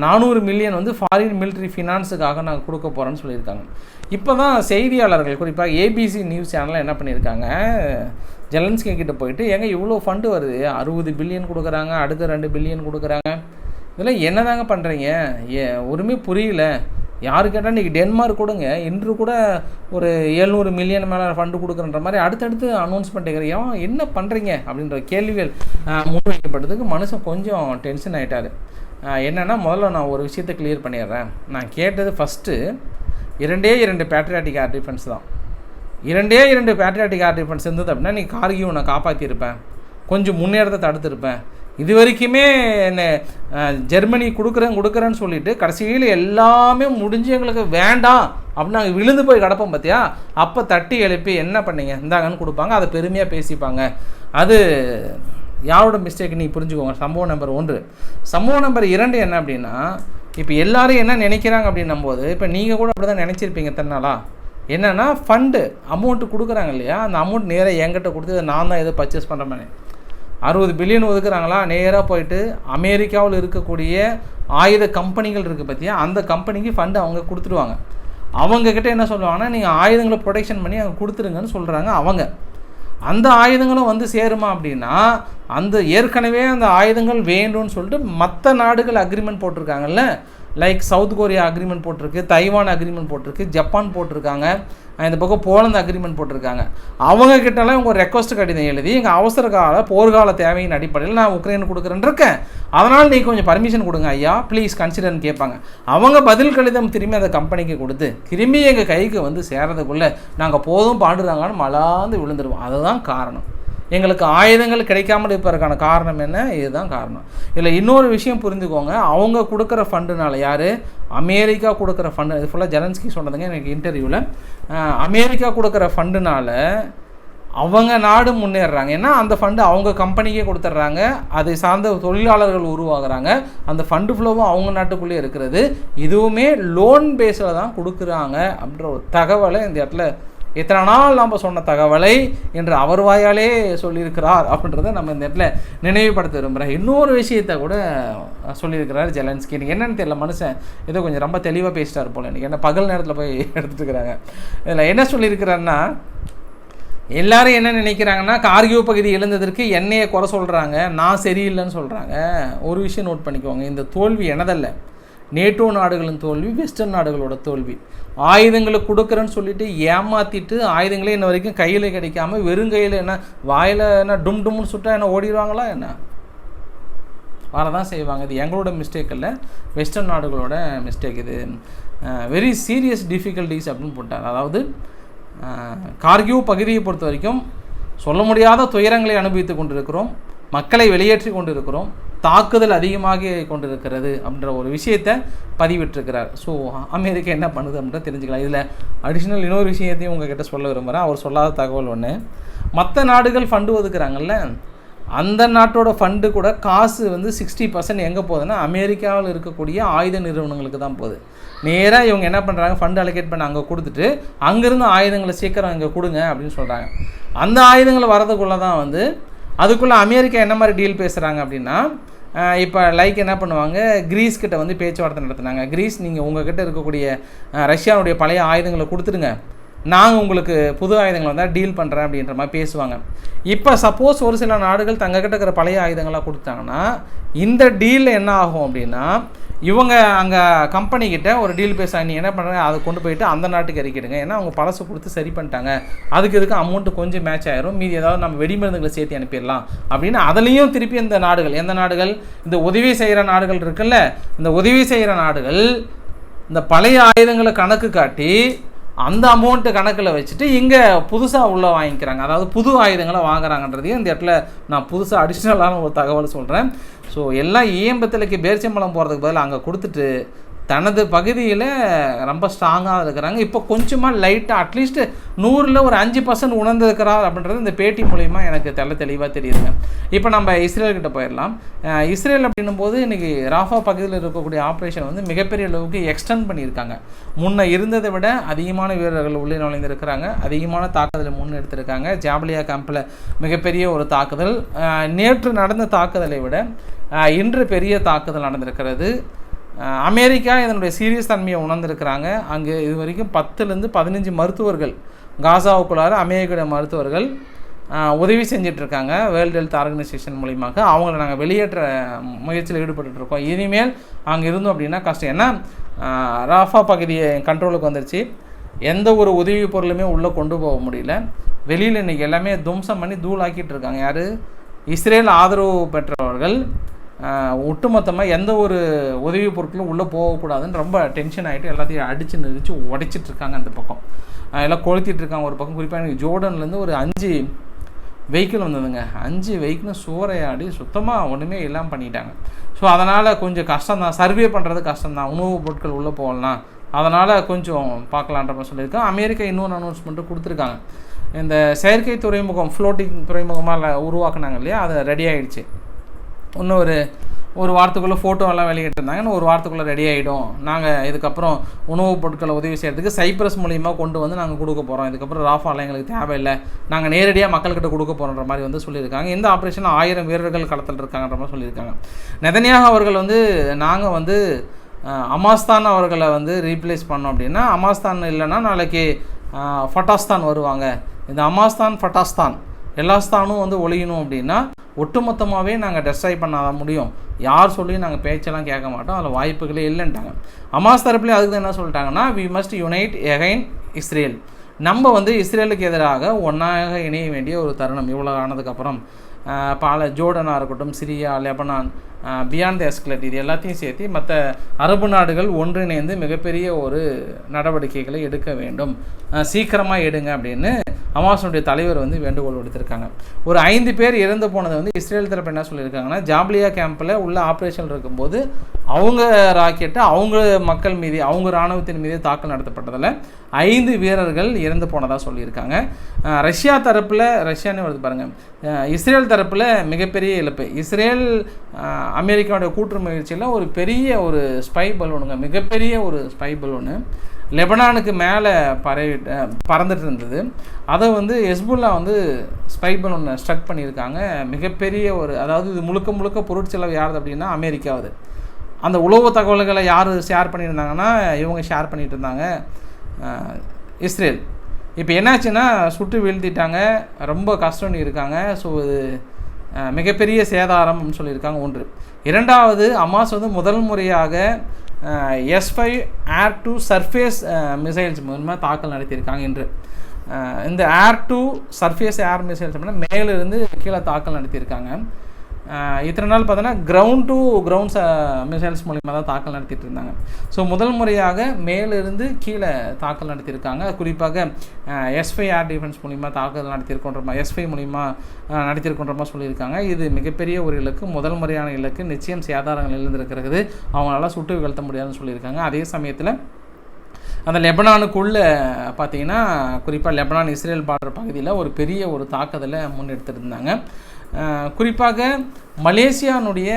Speaker 1: நானூறு மில்லியன் வந்து ஃபாரின் மிலிட்ரி ஃபினான்ஸுக்காக நாங்கள் கொடுக்க போகிறோன்னு சொல்லியிருக்காங்க. இப்போ தான் செய்தியாளர்கள் குறிப்பாக ஏபிசி நியூஸ் சேனலில் என்ன பண்ணியிருக்காங்க? ஜெலன்ஸ்கி கிட்ட போயிட்டு எங்க இவ்வளோ ஃபண்டு வருது. அறுபது பில்லியன் கொடுக்குறாங்க. அடுத்த ரெண்டு பில்லியன் கொடுக்குறாங்க. இதெல்லாம் என்ன தாங்க பண்ணுறீங்க ஏ ஒருமே புரியல. யாரு கேட்டால் இன்றைக்கி டென்மார்க் கொடுங்க. இன்று கூட ஒரு எழுநூறு மில்லியன் மேலே ஃபண்டு கொடுக்குறன்ற மாதிரி அடுத்தடுத்து அனௌன்ஸ் ஏன் என்ன பண்ணுறீங்க அப்படின்ற கேள்விகள் முன்வைக்கப்பட்டதுக்கு மனுஷன் கொஞ்சம் டென்ஷன் ஆகிட்டார் என்னென்னா முதல்ல நான் ஒரு விஷயத்தை கிளியர் பண்ணிடுறேன். நான் கேட்டது ஃபஸ்ட்டு இரண்டே இரண்டு பேட்ரியாட்டிக் ஏர் டிஃபென்ஸ் தான். இரண்டே இரண்டு பேட்ரியாட்டிக் ஏர் டிஃபென்ஸ் இருந்தது அப்படின்னா நீ கார்கியும் உன்னை காப்பாற்றியிருப்பேன் கொஞ்சம் முன்னேறத்தை தடுத்திருப்பேன். இது வரைக்குமே என்ன ஜெர்மனி கொடுக்குறேன் கொடுக்குறேன்னு சொல்லிட்டு கடைசியில் எல்லாமே முடிஞ்சு எங்களுக்கு வேண்டாம் அப்படின்னு நாங்கள் விழுந்து போய் கிடப்போம் பார்த்தியா அப்போ தட்டி எழுப்பி என்ன பண்ணீங்க? இந்தாங்கன்னு கொடுப்பாங்க அதை பெருமையாக பேசிப்பாங்க. அது யாரோட மிஸ்டேக் நீ புரிஞ்சுக்கோங்க. சம்பவம் நம்பர் ஒன்று. சம்பவம் நம்பர் இரண்டு என்ன அப்படின்னா இப்போ எல்லாரும் என்ன நினைக்கிறாங்க அப்படின்னும் போது இப்போ நீங்கள் கூட அப்படி தான் நினச்சிருப்பீங்க தன்னாலா என்னென்னா ஃபண்டு அமௌண்ட்டு கொடுக்குறாங்க இல்லையா? அந்த அமௌண்ட் நேராக என்கிட்ட கொடுத்து இதை நான் தான் எதோ பர்ச்சேஸ் பண்ணுற மாதிரி அறுபது பில்லியன் ஒதுக்குறாங்களா? நேராக போயிட்டு அமெரிக்காவில் இருக்கக்கூடிய ஆயுத கம்பெனிகள் இருக்குது பார்த்தியா அந்த கம்பெனிக்கு ஃபண்டு அவங்க கொடுத்துருவாங்க அவங்கக்கிட்ட என்ன சொல்லுவாங்கன்னா நீங்கள் ஆயுதங்களை ப்ரொடெக்ஷன் பண்ணி அங்கே கொடுத்துருங்கன்னு சொல்கிறாங்க அவங்க. அந்த ஆயுதங்களும் வந்து சேருமா அப்படின்னா அந்த ஏற்கனவே அந்த ஆயுதங்கள் வேண்டும்னு சொல்லிட்டு மற்ற நாடுகள் அக்ரிமெண்ட் போட்டிருக்காங்கல்ல லைக் சவுத் கொரியா அக்ரிமெண்ட் போட்டிருக்கு தைவான் அக்ரிமெண்ட் போட்டிருக்கு ஜப்பான் போட்டிருக்காங்க இந்த பக்கம் போலந்து அக்ரிமெண்ட் போட்டிருக்காங்க. அவங்க கிட்டலாம் உங்கள் ரெக்வஸ்ட் கடிதம் எழுதி எங்கள் அவசர கால போர்க்கால தேவையின் அடிப்படையில் நான் உக்ரைன் கொடுக்குறேன்னு இருக்கேன். அதனால் நீங்கள் கொஞ்சம் பர்மிஷன் கொடுங்க ஐயா ப்ளீஸ் கன்சிடர்னு கேட்பாங்க. அவங்க பதில் கடிதம் திரும்பி அந்த கம்பெனிக்கு கொடுத்து திரும்பி எங்கள் கைக்கு வந்து சேரதுக்குள்ளே நாங்கள் போதும் பாடுறாங்கன்னு மலாந்து விழுந்துருவோம். அதுதான் காரணம். எங்களுக்கு ஆயுதங்கள் கிடைக்காமல் இருப்பதற்கான காரணம் என்ன? இதுதான் காரணம். இதில் இன்னொரு விஷயம் புரிஞ்சுக்கோங்க. அவங்க கொடுக்குற ஃபண்டுனால யார்? அமெரிக்கா கொடுக்குற ஃபண்டு இது ஃபுல்லாக ஜெலன்ஸ்கி சொன்னதுங்க எனக்கு இன்டர்வியூவில் அமெரிக்கா கொடுக்குற ஃபண்டுனால அவங்க நாடு முன்னேறுறாங்க. ஏன்னா அந்த ஃபண்டு அவங்க கம்பெனிக்கே கொடுத்துட்றாங்க. அதை சார்ந்த தொழிலாளர்கள் உருவாகிறாங்க. அந்த ஃபண்டு ஃப்ளோவும் அவங்க நாட்டுக்குள்ளேயே இருக்கிறது. இதுவுமே லோன் பேஸில் தான் கொடுக்குறாங்க அப்படின்ற ஒரு தகவலை இந்த இடத்துல இத்தனை நாள் நம்ம சொன்ன தகவலை என்று அவர் வாயாலே சொல்லியிருக்கிறார் அப்படின்றத நம்ம இந்த இடத்துல நினைவுபடுத்த விரும்புகிறேன் இன்னொரு விஷயத்தை கூட சொல்லியிருக்கிறார் ஜெலன்ஸ்கி. எனக்கு என்னென்னு தெரியல மனுஷன் ஏதோ கொஞ்சம் ரொம்ப தெளிவாக பேசிட்டார் போல. எனக்கு என்ன பகல் நேரத்தில் போய் எடுத்துட்டு இருக்கிறாங்க. இதில் என்ன சொல்லியிருக்கிறாருன்னா எல்லாரும் என்ன நினைக்கிறாங்கன்னா கார்கியோ பகுதி எழுந்ததற்கு என்னையை குறை சொல்கிறாங்க நான் சரியில்லைன்னு சொல்கிறாங்க ஒரு விஷயம் நோட் பண்ணிக்கோங்க. இந்த தோல்வி எனதல்ல. நேட்டோ நாடுகளின் தோல்வி வெஸ்டர்ன் நாடுகளோட தோல்வி. ஆயுதங்களை கொடுக்குறேன்னு சொல்லிட்டு ஏமாற்றிட்டு ஆயுதங்களே இன்ன வரைக்கும் கையில் கிடைக்காம வெறும் கையில் என்ன வாயில் என்ன டும் டும்னு சுட்டா என்ன ஓடிடுவாங்களா என்ன? வரதான் செய்வாங்க. இது எங்களோட மிஸ்டேக் இல்லை வெஸ்டர்ன் நாடுகளோட மிஸ்டேக் இது. வெரி சீரியஸ் டிஃபிகல்ட்டிஸ் அப்படின்னு போட்டார் அதாவது கார்கியூ கார்கிவ் பகுதியை பொறுத்த வரைக்கும் சொல்ல முடியாத துயரங்களை அனுபவித்து கொண்டிருக்கிறோம். மக்களை வெளியேற்றி கொண்டிருக்கிறோம். தாக்குதல் அதிகமாக கொண்டிருக்கிறது அப்படின்ற ஒரு விஷயத்தை பதிவிட்டிருக்கிறார். ஸோ அமெரிக்கா என்ன பண்ணுது அப்படின்றத தெரிஞ்சுக்கலாம். இதில் அடிஷ்னல் இன்னொரு விஷயத்தையும் உங்ககிட்ட சொல்ல விரும்புகிறேன் அவர் சொல்லாத தகவல் ஒன்று மற்ற நாடுகள் ஃபண்டு ஒதுக்குறாங்கல்ல அந்த நாட்டோட ஃபண்டு கூட காசு வந்து சிக்ஸ்டி பர்சன்ட் எங்கே போகுதுன்னா அமெரிக்காவில் இருக்கக்கூடிய ஆயுத நிறுவனங்களுக்கு தான் போகுது. நேராக இவங்க என்ன பண்ணுறாங்க ஃபண்டு அலோகேட் பண்ண அங்கே கொடுத்துட்டு அங்கேருந்து ஆயுதங்களை சீக்கிரம் இங்கே கொடுங்க அப்படின்னு சொல்கிறாங்க அந்த ஆயுதங்களை வரதுக்குள்ளே தான் வந்து அதுக்குள்ளே அமெரிக்கா என்ன மாதிரி டீல் பேசுகிறாங்க அப்படின்னா இப்போ லைக் என்ன பண்ணுவாங்க? கிரீஸ் கிட்ட வந்து பேச்சுவார்த்தை நடத்துனாங்க. கிரீஸ் நீங்கள் உங்ககிட்ட இருக்கக்கூடிய ரஷ்யாவுடைய பழைய ஆயுதங்களை கொடுத்துருங்க நாங்கள் உங்களுக்கு புது ஆயுதங்களை வந்தால் டீல் பண்ணுறேன் அப்படின்ற மாதிரி பேசுவாங்க. இப்போ சப்போஸ் ஒரு சில நாடுகள் தங்கக்கிட்ட இருக்கிற பழைய ஆயுதங்களாக கொடுத்தாங்கன்னா இந்த டீலில் என்ன ஆகும் அப்படின்னா இவங்க அங்கே கம்பெனிக்கிட்ட ஒரு டீல் பேச நீ என்ன பண்ணுறாங்க அதை கொண்டு போயிட்டு அந்த நாட்டுக்கு இறக்கிடுங்க. ஏன்னா அவங்க பழசு கொடுத்து சரி பண்ணிட்டாங்க. அதுக்கு இதுக்கு அமௌண்ட்டு கொஞ்சம் மேட்ச் ஆயிரும். மீதி ஏதாவது நம்ம வெடிமருந்துகளை சேர்த்து அனுப்பிடலாம் அப்படின்னு அதுலேயும் திருப்பி இந்த நாடுகள் எந்த நாடுகள்? இந்த உதவி செய்கிற நாடுகள் இருக்குல்ல? இந்த உதவி செய்கிற நாடுகள் இந்த பழைய ஆயுதங்களை கணக்கு காட்டி அந்த அமௌண்ட்டு கணக்கில் வச்சுட்டு இங்கே புதுசாக உள்ளே வாங்கிக்கிறாங்க. அதாவது புது ஆயுதங்களை வாங்குறாங்கன்றதையும் இந்த இடத்துல நான் புதுசாக அடிஷ்னலான ஒரு தகவல் சொல்கிறேன் ஸோ எல்லாம் ஈயம்பத்திலைக்கு பேர்ச்சம்பழம் போகிறதுக்கு பதிலாக அங்கே கொடுத்துட்டு தனது பகுதியில் ரொம்ப ஸ்ட்ராங்காக இருக்கிறாங்க. இப்போ கொஞ்சமாக லைட்டாக அட்லீஸ்ட் நூறில் ஒரு அஞ்சு பர்சன்ட் உணர்ந்திருக்கிறார் அப்படின்றது இந்த பேட்டி மூலிமா எனக்கு தெள்ள தெளிவாக தெரியுதுங்க. இப்போ நம்ம இஸ்ரேல்கிட்ட போயிடலாம். இஸ்ரேல் அப்படின்னும் போது இன்றைக்கி ராஃபா பகுதியில் இருக்கக்கூடிய ஆப்ரேஷன் வந்து மிகப்பெரிய அளவுக்கு எக்ஸ்டெண்ட் பண்ணியிருக்காங்க. முன்னே இருந்ததை விட அதிகமான வீரர்கள் உள்ளே நுழைந்திருக்கிறாங்க. அதிகமான தாக்குதலை முன்னெடுத்திருக்காங்க ஜாபலியா கேம்பில் மிகப்பெரிய ஒரு தாக்குதல். நேற்று நடந்த தாக்குதலை விட இன்று பெரிய தாக்குதல் நடந்திருக்கிறது. அமெரிக்கா இதனுடைய சீரியஸ் தன்மையை உணர்ந்திருக்கிறாங்க. அங்கே இது வரைக்கும் பத்துலேருந்து பதினஞ்சு மருத்துவர்கள் காசாவுக்குள்ளார அமெரிக்க மருத்துவர்கள் உதவி செஞ்சிட்ருக்காங்க. வேர்ல்டு ஹெல்த் ஆர்கனைசேஷன் மூலியமாக அவங்கள நாங்கள் வெளியேற்ற முயற்சியில் ஈடுபட்டுருக்கோம் இனிமேல் அங்கே இருந்தோம் அப்படின்னா கஷ்டம். ஏன்னா ராஃபா பகுதியை கண்ட்ரோலுக்கு வந்துருச்சு. எந்த ஒரு உதவி பொருளுமே உள்ளே கொண்டு போக முடியல. வெளியில் இன்றைக்கி எல்லாமே துவம்சம் பண்ணி தூளாக்கிட்டு இருக்காங்க யார்? இஸ்ரேல் ஆதரவு பெற்றவர்கள். ஒட்டுமொத்தமாக எந்த ஒரு உதவி பொருட்களும் உள்ளே போகக்கூடாதுன்னு ரொம்ப டென்ஷன் ஆகிட்டு எல்லாத்தையும் அடித்து நெரிச்சு உடைச்சிட்டு இருக்காங்க அந்த பக்கம். எல்லாம் கொளுத்திட்ருக்காங்க ஒரு பக்கம். குறிப்பாக எனக்கு ஜோர்டன்லேருந்து ஒரு அஞ்சு வெஹிக்கிள் வந்ததுங்க. அஞ்சு வெஹிக்கிளும் சூறையாடி சுத்தமாக ஒன்றுமே இல்லாமல் பண்ணிட்டாங்க. ஸோ அதனால் கொஞ்சம் கஷ்டம்தான். சர்வே பண்ணுறது கஷ்டம்தான். உணவுப் பொருட்கள் உள்ளே போகலாம். அதனால் கொஞ்சம் பார்க்கலான்ற மாதிரி சொல்லியிருக்கேன் அமெரிக்கா இன்னொன்று அனௌன்ஸ்மெண்ட்டு கொடுத்துருக்காங்க. இந்த செயற்கை துறைமுகம் ஃப்ளோட்டிங் துறைமுகமாக உருவாக்குனாங்க இல்லையா? அது ரெடி ஆகிடுச்சு இன்னும் ஒரு ஒரு வாரத்துக்குள்ளே ஃபோட்டோ எல்லாம் வெளியிட்டிருந்தாங்க ஒரு வாரத்துக்குள்ளே ரெடி ஆகிடும் நாங்கள் இதுக்கப்புறம் உணவுப் பொருட்களை உதவி செய்கிறதுக்கு சைப்ரஸ் மூலிமா கொண்டு வந்து நாங்கள் கொடுக்க போகிறோம் இதுக்கப்புறம் ராஃபாலாம் எங்களுக்கு தேவையில்லை. நாங்கள் நேரடியாக மக்கள்கிட்ட கொடுக்க போகிறோன்ற மாதிரி வந்து சொல்லியிருக்காங்க. இந்த ஆப்ரேஷன் ஆயிரம் வீரர்கள் களத்தில் இருக்காங்கன்ற மாதிரி சொல்லியிருக்காங்க. நெதனியாக அவர்கள் வந்து நாங்கள் வந்து அமாஸ்தான் அவர்களை வந்து ரீப்ளேஸ் பண்ணோம் அப்படின்னா அமாஸ்தான் இல்லைன்னா நாளைக்கு ஃபட்டாஸ்தான் வருவாங்க. இந்த அமாஸ்தான் ஃபட்டாஸ்தான். எல்லா ஸ்தானும் வந்து ஒழியணும் அப்படின்னா ஒட்டுமொத்தமாகவே நாங்கள் டெஸ்ட்ராய் பண்ண முடியும். யார் சொல்லியும் நாங்கள் பேச்செல்லாம் கேட்க மாட்டோம். அதில் வாய்ப்புகளே இல்லைன்ட்டாங்க. அமாஸ் தரப்புலேயே அதுக்கு என்ன சொல்லிட்டாங்கன்னா we must unite again Israel நம்ம வந்து இஸ்ரேலுக்கு எதிராக ஒன்றாக இணைய வேண்டிய ஒரு தருணம் இவ்வளோ ஆனதுக்கப்புறம் பால ஜோர்டனாக இருக்கட்டும் Syria Lebanon beyond the escalate இது எல்லாத்தையும் சேர்த்து மற்ற அரபு நாடுகள் ஒன்றிணைந்து மிகப்பெரிய ஒரு நடவடிக்கைகளை எடுக்க வேண்டும். சீக்கிரமாக எடுங்க அப்படின்னு அமாசனுடைய தலைவர் வந்து வேண்டுகோள் விடுத்திருக்காங்க. ஒரு ஐந்து பேர் இறந்து போனது வந்து இஸ்ரேல் தரப்பு என்ன சொல்லியிருக்காங்கன்னா ஜாப்லியா கேம்பில் உள்ள ஆப்ரேஷன் இருக்கும்போது அவங்க ராக்கெட்டை அவங்க மக்கள் மீது அவங்க இராணுவத்தின் மீது தாக்கல் நடத்தப்பட்டதில் ஐந்து வீரர்கள் இறந்து போனதாக சொல்லியிருக்காங்க. ரஷ்யா தரப்பில் ரஷ்யான்னு வருது பாருங்கள் இஸ்ரேல் தரப்பில் மிகப்பெரிய இழப்பு. இஸ்ரேல் அமெரிக்காவுடைய கூட்டு முயற்சியில் ஒரு பெரிய ஒரு ஸ்பை பலூனுங்க மிகப்பெரிய ஒரு ஸ்பை பலூனு. லெபனானுக்கு மேலே பறவி பறந்துட்டு இருந்தது. அதை வந்து எஸ்புல்லா வந்து ஸ்பை பலூனை ஸ்ட்ரக் பண்ணியிருக்காங்க. மிகப்பெரிய ஒரு அதாவது இது முழுக்க முழுக்க பொருட்செலவு யாருது அப்படின்னா அமெரிக்காவது. அந்த உளவு தகவல்களை யார் ஷேர் பண்ணியிருந்தாங்கன்னா இவங்க ஷேர் பண்ணிகிட்டு இருந்தாங்க இஸ்ரேல். இப்போ என்னாச்சுன்னா சுட்டு வீழ்த்திட்டாங்க ரொம்ப கஷ்டம்னு இருக்காங்க. ஸோ இது மிகப்பெரிய சேதாரம்னு சொல்லியிருக்காங்க ஒன்று. இரண்டாவது அமாஸ் வந்து முதல் முறையாக S five air to surface missiles மூலமாக தாக்கல் நடத்தியிருக்காங்க இன்று. இந்த air to surface air missiles அப்படின்னா மேலிருந்து கீழே தாக்கல் நடத்தியிருக்காங்க. இத்தனை நாள் பார்த்தோன்னா கிரவுண்ட் டு கிரவுண்ட்ஸ் மிசைல்ஸ் மூலிமா தான் தாக்கல் நடத்திட்டு இருந்தாங்க. ஸோ முதல் முறையாக மேலிருந்து கீழே தாக்கல் நடத்தியிருக்காங்க. குறிப்பாக எஸ்ஃபை ஏர் டிஃபென்ஸ் மூலிமா தாக்கல் நடத்தியிருக்கோன்ற எஸ்ஃபை மூலிமா நடத்தியிருக்கோன்ற மாதிரி சொல்லியிருக்காங்க. இது மிகப்பெரிய ஒரு இலக்கு. முதல் முறையான இலக்கு. நிச்சயம் சேதாரங்கள் இருந்திருக்கிறது அவங்களால சுட்டு வீழ்த்த முடியாதுன்னு சொல்லியிருக்காங்க. அதே சமயத்தில் அந்த லெபனானுக்குள்ளே பார்த்தீங்கன்னா குறிப்பாக லெபனான் இஸ்ரேல் பார்டர் பகுதியில் ஒரு பெரிய ஒரு தாக்குதலை முன்னெடுத்துருந்தாங்க. குறிப்பாக மலேசியானுடைய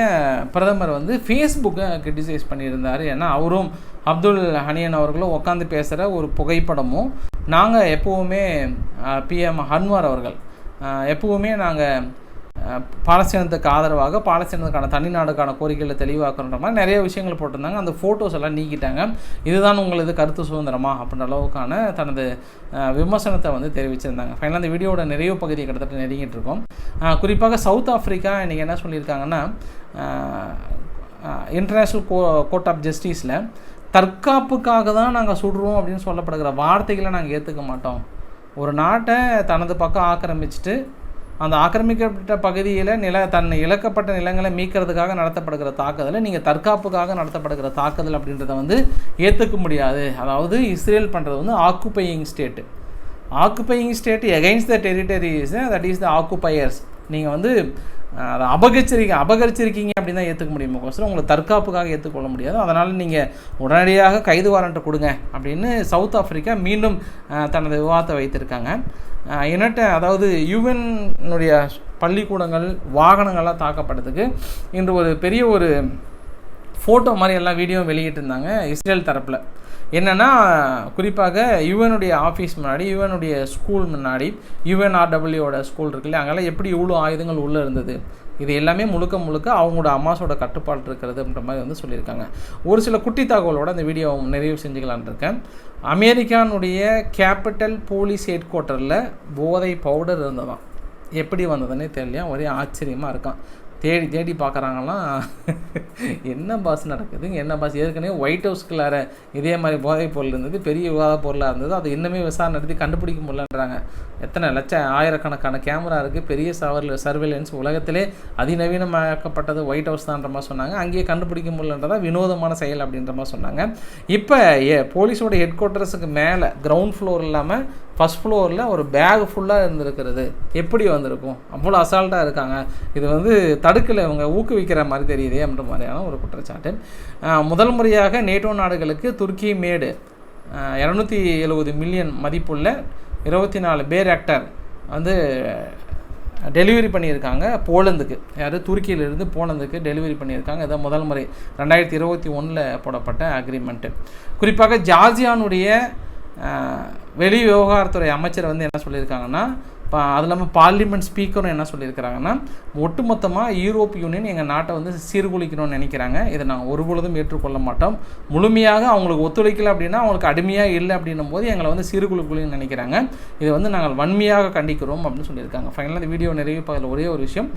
Speaker 1: பிரதமர் வந்து ஃபேஸ்புக்கை கிரிட்டிசைஸ் பண்ணியிருந்தார். ஏன்னா அவரும் அப்துல் ஹனியன் அவர்களும் உட்காந்து பேசுகிற ஒரு புகைப்படமும் நாங்கள் எப்போவுமே பிஎம் ஹன்வார் அவர்கள் எப்போவுமே நாங்கள் பாலஸ்தீனத்துக்கு ஆதரவாக பாலஸ்தீனத்துக்கான தனிநாடுக்கான கோரிக்கைகளை தெளிவாக்குற மாதிரி நிறைய விஷயங்கள் போட்டிருந்தாங்க. அந்த ஃபோட்டோஸ் எல்லாம் நீக்கிட்டாங்க. இதுதான் உங்களது கருத்து சுதந்திரமா அப்படின்ற அளவுக்கான தனது விமர்சனத்தை வந்து தெரிவிச்சிருந்தாங்க. ஃபைனலாக அந்த வீடியோட நிறைவு பகுதியை கிட்டத்தட்ட நெருங்கிட்டு இருக்கோம். குறிப்பாக சவுத் ஆஃப்ரிக்கா இன்றைக்கி என்ன சொல்லியிருக்காங்கன்னா இன்டர்நேஷ்னல் கோ கோர்ட் ஆஃப் ஜஸ்டிஸில் தற்காப்புக்காக தான் நாங்கள் சுடுறோம் அப்படின்னு சொல்லப்படுகிற வார்த்தைகளை நாங்கள் ஏற்றுக்க மாட்டோம். ஒரு நாட்டை தனது பக்கம் ஆக்கிரமிச்சிட்டு அந்த ஆக்கிரமிக்கப்பட்ட பகுதியில் நில தன் இழக்கப்பட்ட நிலங்களை மீட்கிறதுக்காக நடத்தப்படுகிற தாக்குதலை நீங்கள் தற்காப்புக்காக நடத்தப்படுகிற தாக்குதல் அப்படின்றத வந்து ஏற்றுக்க முடியாது. அதாவது இஸ்ரேல் பண்ணுறது வந்து occupying state occupying state against the territories that is the occupiers நீங்கள் வந்து அதை அபகரிச்சிருக்க அபகரிச்சிருக்கீங்க அப்படின்னு தான் ஏற்றுக்க முடியுமோ. கோசரம் உங்களை தற்காப்புக்காக ஏற்றுக்கொள்ள முடியாது. அதனால் நீங்கள் உடனடியாக கைது வாரண்ட்டை கொடுங்க அப்படின்னு சவுத் ஆஃப்ரிக்கா மீண்டும் தனது விவாதத்தை வைத்திருக்காங்க. என்னட்ட அதாவது யுஎன்னுடைய பள்ளிக்கூடங்கள் வாகனங்கள்லாம் தாக்கப்பட்டதுக்கு இன்று ஒரு பெரிய ஒரு ஃபோட்டோ மாதிரி எல்லாம் வீடியோ வெளியிட்டிருந்தாங்க இஸ்ரேல் தரப்பில். என்னென்னா குறிப்பாக யுஎனுடைய ஆஃபீஸ் முன்னாடி யுஎனுடைய ஸ்கூல் முன்னாடி யுஎன்ஆர்டபிள்யூட ஸ்கூல் இருக்குல்ல அங்கெல்லாம் எப்படி இவ்வளோ ஆயுதங்கள் உள்ளே இருந்தது? இது எல்லாமே முழுக்க முழுக்க அவங்களோட அம்மாஸோட கட்டுப்பாடு இருக்கிறதுன்ற மாதிரி வந்து சொல்லியிருக்காங்க. ஒரு சில குட்டி தகவலோட அந்த வீடியோ நிறைவு செஞ்சுக்கலான் இருக்கேன். அமெரிக்கானுடைய கேபிட்டல் போலீஸ் ஹெட் குவார்ட்டரில் போதை பவுடர் இருந்ததாம். எப்படி வந்ததுன்னே தெரியலையா? ஒரே ஆச்சரியமாக இருக்கான் தேடி தேடி பார்க்குறாங்களாம். என்ன பாஸ் நடக்குது? என்ன பாஸ்? ஏற்கனவே ஒயிட் ஹவுஸ்க்குள்ளார இதே மாதிரி போதைப் பொருள் இருந்தது பெரிய விவாத பொருளாக இருந்தது. அது இன்னுமே விசாரணை நடத்தி கண்டுபிடிக்க முடியலன்றாங்க. எத்தனை லட்சம் ஆயிரக்கணக்கான கேமரா இருக்குது பெரிய சவர் சர்வேலன்ஸ் உலகத்திலே அதிநவீனமாக்கப்பட்டது ஒயிட் ஹவுஸ் தான்ற மாதிரி சொன்னாங்க. அங்கேயே கண்டுபிடிக்க முடியலன்றதா வினோதமான செயல் அப்படின்ற மாதிரி சொன்னாங்க. இப்போ ஏ போலீஸோட ஹெட் குவார்ட்டர்ஸுக்கு மேலே கிரவுண்ட் ஃப்ளோர் இல்லாமல் ஃபஸ்ட் ஃப்ளோரில் ஒரு பேக் ஃபுல்லாக இருந்திருக்கிறது. எப்படி வந்திருக்கும்? அவ்வளோ அசால்ட்டாக இருக்காங்க. இது வந்து தடுக்கலை இவங்க ஊக்குவிக்கிற மாதிரி தெரியுதே அப்படின்ற மாதிரியான ஒரு குற்றச்சாட்டு. முதல் முறையாக நேட்டோ நாடுகளுக்கு துருக்கி மேடு இரநூத்தி எழுபது மில்லியன் மதிப்புள்ள இருபத்தி நாலு பேர் ஆக்டர் வந்து டெலிவரி பண்ணியிருக்காங்க போலந்துக்கு. யார்? துருக்கியிலிருந்து போலந்துக்கு டெலிவரி பண்ணியிருக்காங்க. இதான் முதல் முறை. ரெண்டாயிரத்தி இருபத்தி ஒன்றில் போடப்பட்ட அக்ரிமெண்ட்டு குறிப்பாக ஜார்ஜியானுடைய வெளி விவகாரத்துறை அமைச்சர் வந்து என்ன சொல்லியிருக்காங்கன்னா அது இல்லாமல் பார்லிமெண்ட் ஸ்பீக்கரும் என்ன சொல்லியிருக்கிறாங்கன்னா ஒட்டுமொத்தமாக யூரோப் யூனியன் எங்கள் நாட்டை வந்து சீர்குலைக்கணும்னு நினைக்கிறாங்க. இதை நாங்கள் ஒருபொழுதும் ஏற்றுக்கொள்ள மாட்டோம். முழுமையாக அவங்களுக்கு ஒத்துழைக்கல அப்படின்னா அவங்களுக்கு அடிமையாக இல்லை அப்படின்னும் போது எங்களை வந்து சீர்குலைக்குள்ளுன்னு நினைக்கிறாங்க. இதை வந்து நாங்கள் வன்மையாக கண்டிக்கிறோம் அப்படின்னு சொல்லியிருக்காங்க. ஃபைனலாக இந்த வீடியோ நிறைவு பகுதியில் ஒரே ஒரு விஷயம்.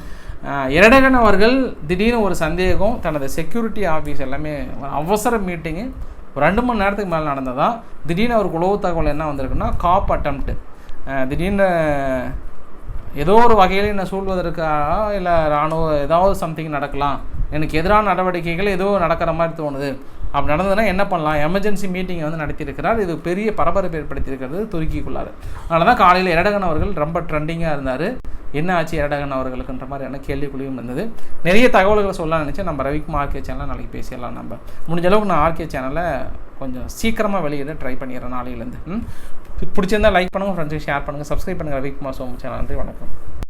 Speaker 1: அஹ், எரடகன் அவர்கள் திடீர்னு ஒரு சந்தேகம் தனது செக்யூரிட்டி ஆஃபீஸ் எல்லாமே அவசர மீட்டிங்கு ஒரு ரெண்டு மணி நேரத்துக்கு மேலே நடந்ததா? திடீர்னு அவருக்கு உளவு தகவல் என்ன வந்திருக்குன்னா காப் அட்டம்ப்ட்டு திடீர்னு ஏதோ ஒரு வகையில் என்னை சூழ்வதற்காக இல்லை இராணுவ ஏதாவது சம்திங் நடக்கலாம். எனக்கு எதிரான நடவடிக்கைகள் ஏதோ நடக்கிற மாதிரி தோணுது. அப்படி நடந்ததுன்னா என்ன பண்ணலாம்? எமர்ஜென்சி மீட்டிங்கை வந்து நடத்தியிருக்கிறார். இது பெரிய பரபரப்பு ஏற்படுத்தியிருக்கிறது துருக்கிக்குள்ளார். அதனால தான் காலையில் எரடகன் அவர்கள் ரொம்ப ட்ரெண்டிங்காக இருந்தார். என்ன ஆச்சு எரடகன் அவர்களுக்குன்ற மாதிரியான கேள்விக்குழியும் இருந்தது. நிறைய தகவல்களை சொல்ல நினச்சேன். நம்ம ரவிக்குமார் ஆர்கே சேனலில் நாளைக்கு பேசிடலாம் நம்ம. முடிஞ்ச அளவுக்கு நான் ஆர்கே சேனலை கொஞ்சம் சீக்கிரமாக வெளியிட ட்ரை பண்ணிடுறேன் நாளையிலேருந்து. பிடிச்சிருந்தா லைக் பண்ணுங்கள் ஃப்ரெண்ட்ஸுக்கு ஷேர் பண்ணுங்கள் சப்ஸ்கிரைப் பண்ணுங்கள் ரவிக்குமார் சோமு சேனல். நன்றி வணக்கம்.